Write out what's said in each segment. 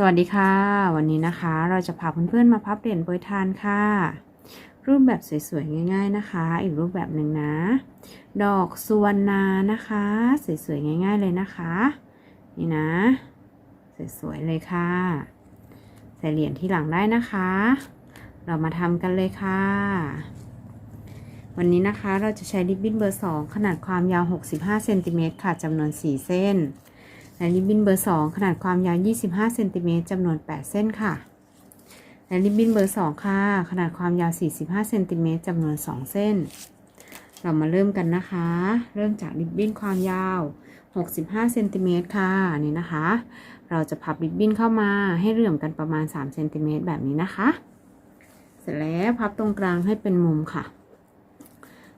สวัสดีค่ะ วันนี้นะคะเราจะพาเพื่อนๆมาพับเหรียญโปรยทานค่ะ รูปแบบสวยๆง่าย ๆนะคะ อีกรูปแบบหนึ่งนะ ดอกสวนนานะคะสวยๆง่าย ๆเลยนะคะ นี่นะ สวยๆเลยค่ะใส่เหรียญที่หลังได้นะคะ เรามาทำกันเลยค่ะ วันนี้นะคะเราจะใช้ริบบิ้นเบอร์ 2 ขนาดความยาว 65เซนติเมตรค่ะจำนวน 4 เส้น และริบบิ้นเบอร์ 2 ขนาดความยาว 25เซนติเมตรจำนวน 8 เส้นค่ะ และริบบิ้นเบอร์ 2 ค่ะ ขนาดความยาว 45เซนติเมตรจำนวน 2 เส้น เรามาเริ่มกันนะคะ เริ่มจากริบบิ้นความยาว 65เซนติเมตรค่ะนี่นะคะ เราจะพับริบบิ้นเข้ามาให้เหลื่อมกันประมาณ3เซนติเมตรแบบนี้นะคะ เสร็จแล้วพับตรงกลางให้เป็นมุมค่ะ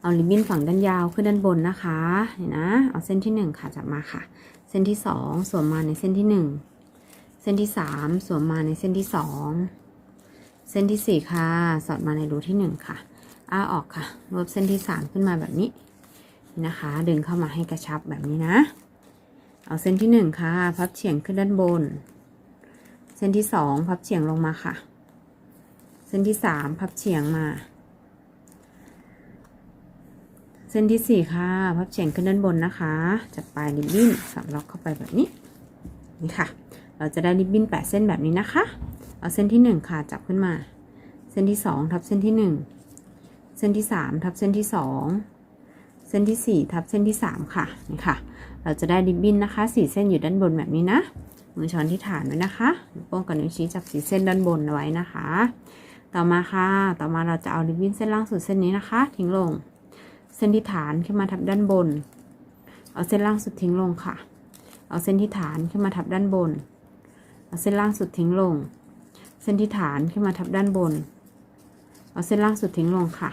เอาริบบิ้นฝั่งด้านยาวขึ้นด้านบนนะคะนี่นะ เอาเส้นที่ 1 ค่ะจับมาค่ะ เส้นที่2สวมมาในเส้นที่1เส้นที่3สวมมาในเส้นที่2เส้นที่4ค่ะ สอดมาในรูที่1ค่ะ อ้าออกค่ะ รวบเส้นที่3ขึ้นมาแบบนี้นะคะ ดึงเข้ามาให้กระชับแบบนี้นะ เอาเส้นที่1ค่ะ พับเฉียงขึ้นด้านบน เส้นที่2พับเฉียงลงมาค่ะ เส้นที่3พับเฉียงมา เส้นที่สี่ค่ะ พับเฉียงขึ้นด้านบนนะคะ จับปลายริบบิ้นสอดล็อกเข้าไปแบบนี้ นี่ค่ะ เราจะได้ริบบิ้นแปดเส้นแบบนี้นะคะ เอาเส้นที่หนึ่งค่ะจับขึ้นมา เส้นที่สองทับเส้นที่หนึ่ง เส้นที่สามทับเส้นที่สอง เส้นที่สี่ทับเส้นที่สามค่ะ นี่ค่ะ เราจะได้ริบบิ้นนะคะสี่เส้นอยู่ด้านบนแบบนี้นะ มือช้อนที่ฐานไว้นะคะโป้งกับนิ้วชี้จับสีเส้นด้านบนไว้นะคะ ต่อมาค่ะ ต่อมาเราจะเอาริบบิ้นเส้นล่างสุดเส้นนี้นะคะ ทิ้งลง เส้นที่ฐานขึ้นมาทับด้านบน เอาเส้นล่างสุดทิ้งลงค่ะ เอาเส้นที่ฐานขึ้นมาทับด้านบน เอาเส้นล่างสุดทิ้งลง เส้นที่ฐานขึ้นมาทับด้านบน เอาเส้นล่างสุดทิ้งลงค่ะ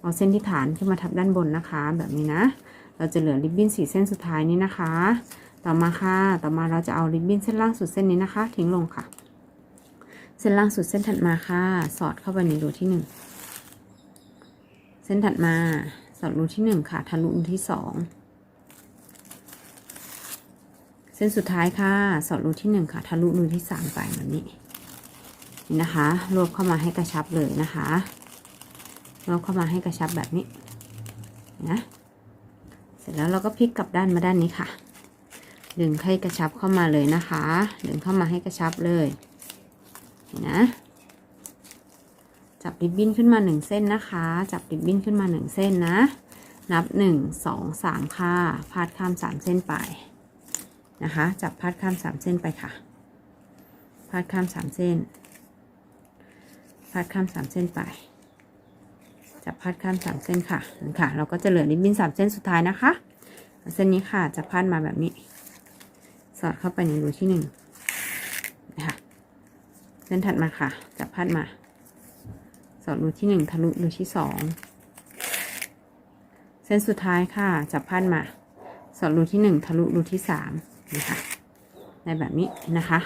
เอาเส้นที่ฐานขึ้นมาทับด้านบนนะคะ แบบนี้นะ เราจะเหลือริบบิ้นสีเส้นสุดท้ายนี้นะคะ ต่อมาค่ะ ต่อมาเราจะเอาริบบิ้นเส้นล่างสุดเส้นนี้นะคะ ทิ้งลงค่ะ เส้นล่างสุดเส้นถัดมาค่ะ สอดเข้าไปในรูที่หนึ่งเส้นถัดมา สอดรูที่หนึ่งค่ะทะลุรูที่สองเส้นสุดท้ายค่ะ สอดรูที่หนึ่งค่ะ ทะลุรูที่สามไปแบบนี้ นี่นะคะ รวบเข้ามาให้กระชับเลยนะคะ รวบเข้ามาให้กระชับแบบนี้ นะ เสร็จแล้วเราก็พลิกกลับด้านมาด้านนี้ค่ะ ดึงให้กระชับเข้ามาเลยนะคะ ดึงเข้ามาให้กระชับเลย นะ จับริบบิ้นขึ้นมาหนึ่งเส้นนะคะ จับริบบิ้นขึ้นมาหนึ่งเส้นนะ นับหนึ่งสองสามค่ะ พาดข้ามสามเส้นไปนะคะ จับพาดข้ามสามเส้นไปค่ะ พาดข้ามสามเส้น พาดข้ามสามเส้นไปจับพาดข้ามสามเส้นค่ะนั่นค่ะ เราก็จะเหลือริบบิ้นสามเส้นสุดท้ายนะคะ เส้นนี้ค่ะจะพาดมาแบบนี้ สอดเข้าไปในรูที่หนึ่งนะคะ เส้นถัดมาค่ะ จับพาดมา อดรูที่หนึ่งทะลุรูที่สองเส้นสุดท้ายค่ะ จับพันมา สอดรูที่หนึ่งทะลุรูที่สามนะคะได้แบบนี้นะคะ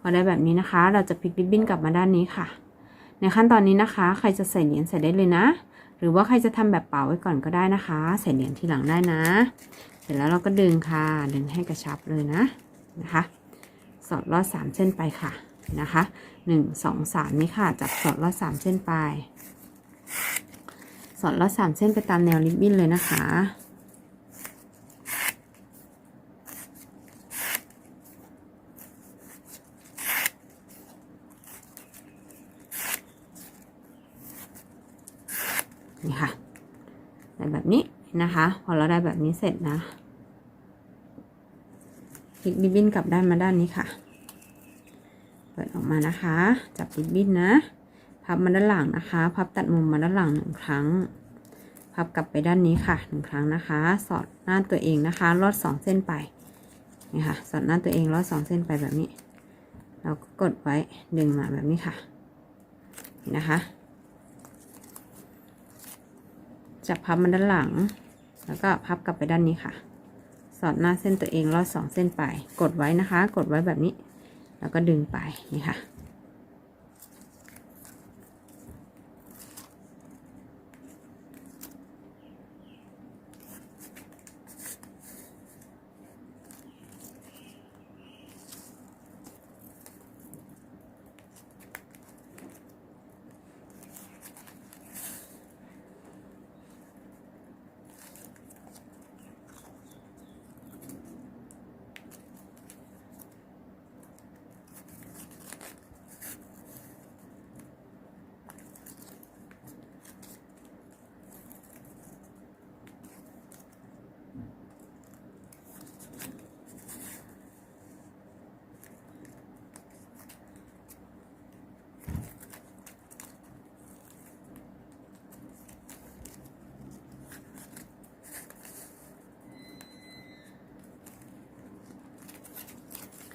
พอได้แบบนี้นะคะ เราจะพลิกริบบิ้นกลับมาด้านนี้ค่ะ ในขั้นตอนนี้นะคะ ใครจะใส่เหรียญใส่ได้เลยนะ หรือว่าใครจะทำแบบเป่าไว้ก่อนก็ได้นะคะ ใส่เหรียญทีหลังได้นะ เสร็จแล้วเราก็ดึงค่ะ ดึงให้กระชับเลยนะนะคะ สอดลอดสามเส้นไปค่ะ นะคะหนึ่งสองสามนี่ค่ะ จับสอดลอดสามเส้นไป สอดลอดสามเส้นไปตามแนวริบบิ้นเลยนะคะนี่ค่ะได้แบบนี้นะคะ พอเราได้แบบนี้เสร็จนะพลิกริบบิ้นกลับด้านมาด้านนี้ค่ะ ปิดออกมานะคะ จับริบบิ้นนะ พับมาด้านหลังนะคะ พับตัดมุมมาด้านหลังหนึ่งครั้ง พับกลับไปด้านนี้ค่ะหนึ่งครั้งนะคะ สอดหน้าตัวเองนะคะ ลอดสองเส้นไปนี่ค่ะ สอดหน้าตัวเองลอดสองเส้นไปแบบนี้ เราก็กดไว้ดึงมาแบบนี้ค่ะนี่นะคะ จับพับมาด้านหลัง แล้วก็พับกลับไปด้านนี้ค่ะ สอดหน้าเส้นตัวเองลอดสองเส้นไป กดไว้นะคะ กดไว้แบบนี้ แล้วก็ดึงไปนี่ค่ะ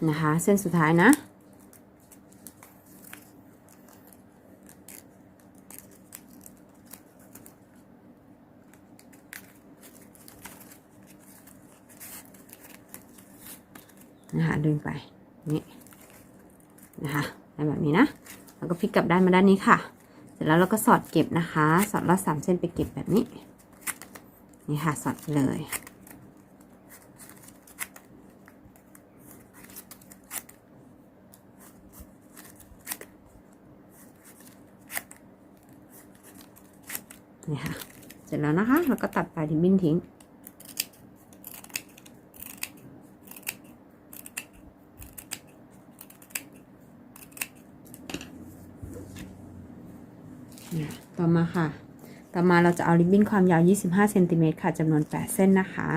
นะคะ เส้นสุดท้ายนะ นะคะดึงไป นี่ นะคะได้แบบนี้นะ แล้วก็พลิกกลับด้านมาด้านนี้ค่ะ เสร็จแล้วเราก็สอดเก็บนะคะ สอดลอดสามเส้นไปเก็บแบบนี้ นี่ค่ะ สอดเลย นี่ค่ะ เสร็จแล้วนะคะ แล้วก็ตัดปลายริบบิ้นทิ้ง ต่อมาค่ะ ต่อมาเราจะเอาริบบิ้นความยาว 25เซนติเมตรค่ะจำนวน 8 เส้นนะคะ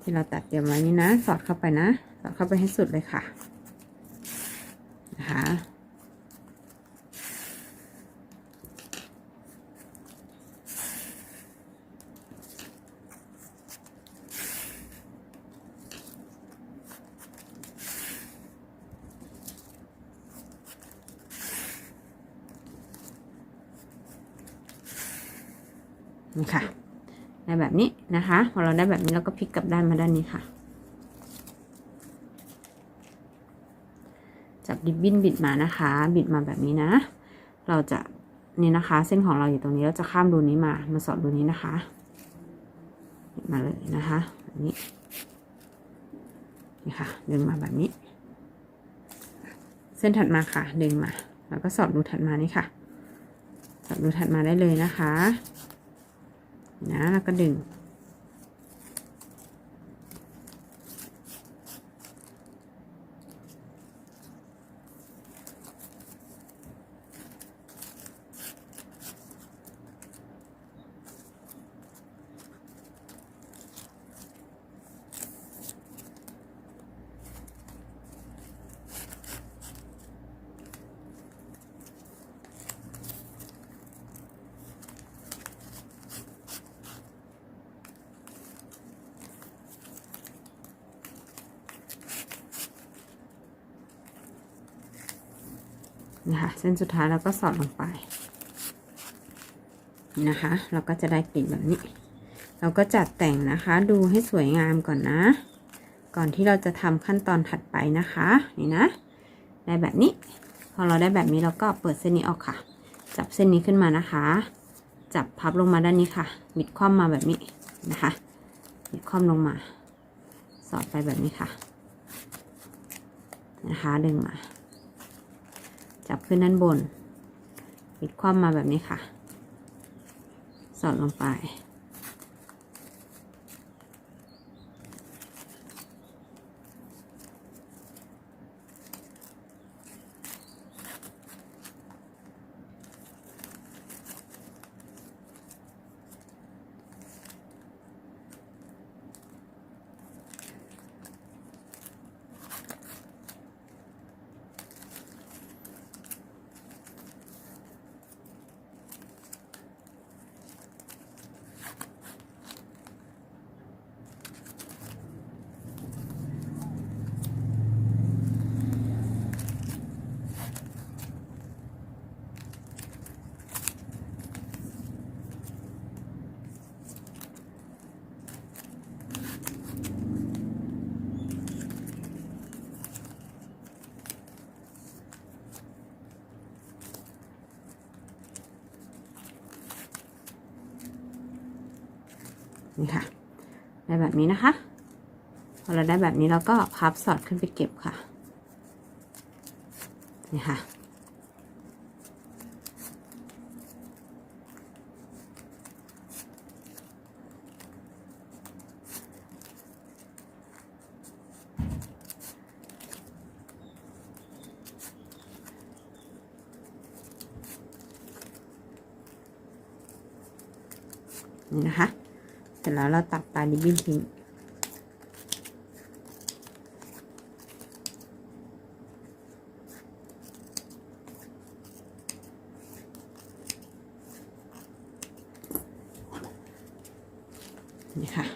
ที่เราตัดเตรียมไว้นี่นะ สอดเข้าไปนะ สอดเข้าไปให้สุดเลยค่ะ นี่ค่ะ ได้แบบนี้นะคะ พอเราได้แบบนี้เราก็พลิกกลับด้านมาด้านนี้ค่ะ จับริบบิ้นบิดมานะคะ บิดมาแบบนี้นะ เราจะนี่นะคะ เส้นของเราอยู่ตรงนี้เราจะข้ามรูนี้มา มาสอดรูนี้นะคะบิดมาเลยนะคะแบบนี้นี่ค่ะ ดึงมาแบบนี้ เส้นถัดมาค่ะ ดึงมา แล้วก็สอดรูถัดมานี่ค่ะ สอดรูถัดมาได้เลยนะคะ นะแล้วก็ดึง นะคะเส้นสุดท้ายเราก็สอดลงไปนะคะ เราก็จะได้กลิ่นแบบนี้ เราก็จัดแต่งนะคะดูให้สวยงามก่อนนะ ก่อนที่เราจะทำขั้นตอนถัดไปนะคะนี่นะ ได้แบบนี้ พอเราได้แบบนี้เราก็เปิดเส้นนี้ออกค่ะ จับเส้นนี้ขึ้นมานะคะ จับพับลงมาด้านนี้ค่ะบิดคว่ำมาแบบนี้นะคะบิดคว่ำลงมา สอดไปแบบนี้ค่ะ นะคะดึงมา จับขึ้นด้านบน ปิดคว่ำมาแบบนี้ค่ะ สอดลงไป นี่ค่ะ ได้แบบนี้นะคะ พอเราได้แบบนี้เราก็พับสอดขึ้นไปเก็บค่ะ นี่ค่ะ นี่นะคะ เสร็จแล้วเราตัดปลายริบบิ้นทิ้งนี่ค่ะ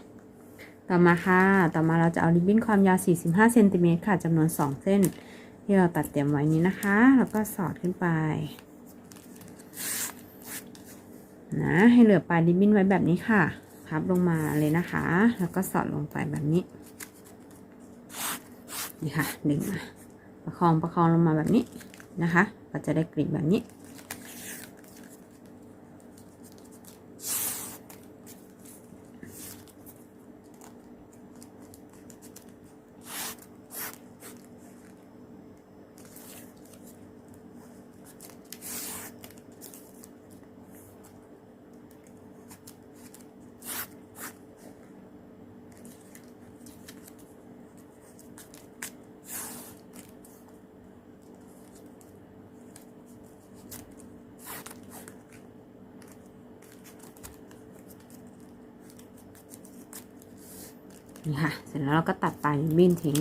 ต่อมาค่ะ ต่อมาเราจะเอาริบบิ้นความยาว 45เซนติเมตรค่ะจำนวน 2 เส้น ที่เราตัดเตรียมไว้นี้นะคะ แล้วก็สอดขึ้นไป นะ ให้เหลือปลายริบบิ้นไว้แบบนี้ค่ะ พับลงมาเลยนะคะ แล้วก็สอดลงไปแบบนี้ นี่ค่ะ ดึงมาประคองประคองลงมาแบบนี้นะคะ ก็จะได้กลีบแบบนี้ นี่ค่ะ เสร็จแล้วเราก็ตัดปลายริบบิ้นทิ้ง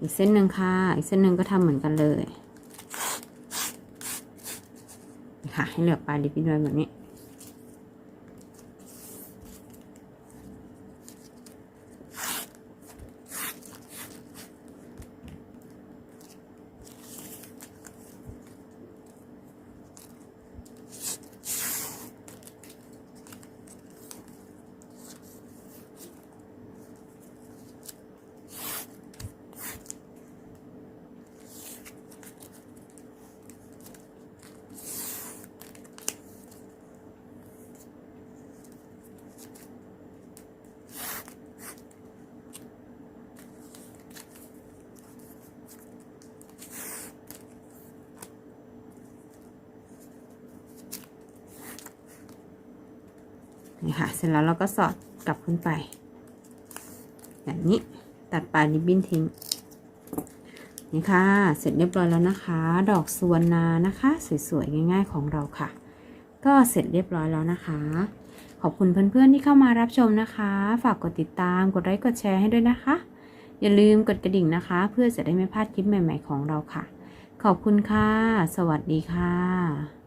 อีกเส้นหนึ่งค่ะ อีกเส้นหนึ่งก็ทำเหมือนกันเลย ค่ะ ให้เหลือปลายริบบิ้นไว้แบบนี้ นี่ค่ะ เสร็จแล้วเราก็สอดกลับขึ้นไป แบบนี้ตัดปลายริบบิ้นทิ้ง นี่ค่ะ เสร็จเรียบร้อยแล้วนะคะ ดอกสวนนานะคะ สวยๆ ง่าย ๆ ของเราค่ะ ก็เสร็จเรียบร้อยแล้วนะคะ ขอบคุณเพื่อนๆที่เข้ามารับชมนะคะ ฝากกดติดตาม กดไลค์ กดแชร์ให้ด้วยนะคะ อย่าลืมกดกระดิ่งนะคะ เพื่อจะได้ไม่พลาดคลิปใหม่ ๆ ของเราค่ะ ขอบคุณค่ะ สวัสดีค่ะ